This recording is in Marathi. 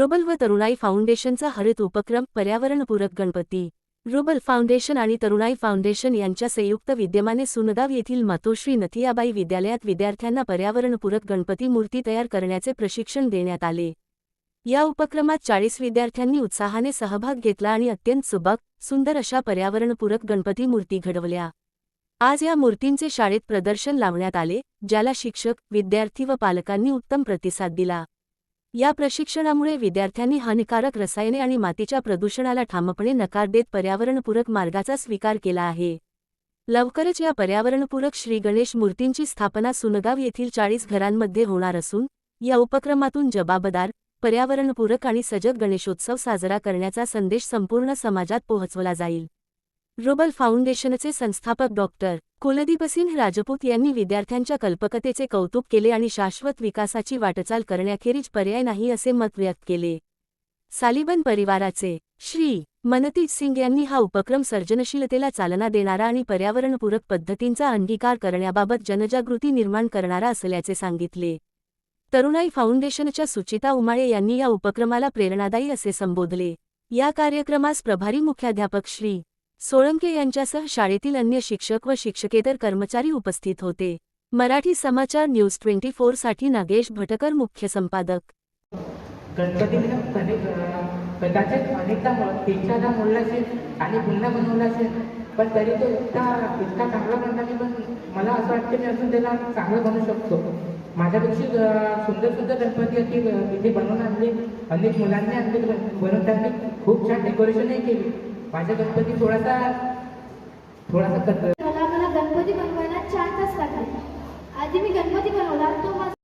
रुबल व तरुणाई फाउंडेशनचा हरित उपक्रम पर्यावरणपूरक गणपती. रुबल फाउंडेशन आणि तरुणाई फाउंडेशन यांच्या संयुक्त विद्यमाने सुनगाव येथील मातोश्री नथियाबाई विद्यालयात विद्यार्थ्यांना पर्यावरणपूरक गणपती मूर्ती तयार करण्याचे प्रशिक्षण देण्यात आले. या उपक्रमात चाळीस विद्यार्थ्यांनी उत्साहाने सहभाग घेतला आणि अत्यंत सुबक सुंदर अशा पर्यावरणपूरक गणपती मूर्ती घडवल्या. आज या मूर्तींचे शाळेत प्रदर्शन लावण्यात आले ज्याला शिक्षक विद्यार्थी व पालकांनी उत्तम प्रतिसाद दिला. या प्रशिक्षणामुळे विद्यार्थ्यांनी हानिकारक रसायने आणि मातीच्या प्रदूषणाला ठामपणे नकार देत पर्यावरणपूरक मार्गाचा स्वीकार केला आहे. लवकरच या पर्यावरणपूरक श्री गणेश मूर्तींची स्थापना सुनगाव येथील चाळीस घरांमध्ये होणार असून या उपक्रमातून जबाबदार पर्यावरणपूरक आणि सजग गणेशोत्सव साजरा करण्याचा संदेश संपूर्ण समाजात पोहोचवला जाईल. ग्लोबल फाउंडेशनचे संस्थापक डॉक्टर कुलदीपसिंह राजपूत यांनी विद्यार्थ्यांच्या कल्पकतेचे कौतुक केले आणि शाश्वत विकासाची वाटचाल करण्याखेरीज पर्याय नाही असे मत व्यक्त केले. सालिबन परिवाराचे श्री. मनतीज सिंग यांनी हा उपक्रम सर्जनशीलतेला चालना देणारा आणि पर्यावरणपूरक पद्धतींचा अंगीकार करण्याबाबत जनजागृती निर्माण करणारा असल्याचे सांगितले. तरुणाई फाउंडेशनच्या सुचिता उमाळे यांनी या उपक्रमाला प्रेरणादायी असे संबोधले. या कार्यक्रमास प्रभारी मुख्याध्यापक श्री. सोळंके यांच्यासह शाळेतील अन्य शिक्षक व शिक्षकेतर कर्मचारी उपस्थित होते. मराठी समाचार न्यूज ट्वेंटी साठी नागेश भटकर मुख्य संपादक. गणपतीने कदाचित अनेकदा मो- मोडला असेल आणि पुन्हा बनवला असेल पण तरी तो इतका इतका चांगला बनला गणपती पण मला असं वाटतं मी अजून त्याला चांगलं बनवू शकतो. माझ्यापेक्षा सुंदर सुंदर गणपती अशी इथे बनवून आणले अनेक मुलांनी आणले बनवून त्यांनी खूप छान डेकोरेशनही केली. माझा गणपती थोडासा थोडासा कत मला मला गणपती बनवायला चार तास लागले. आधी मी गणपती बनवला तो मला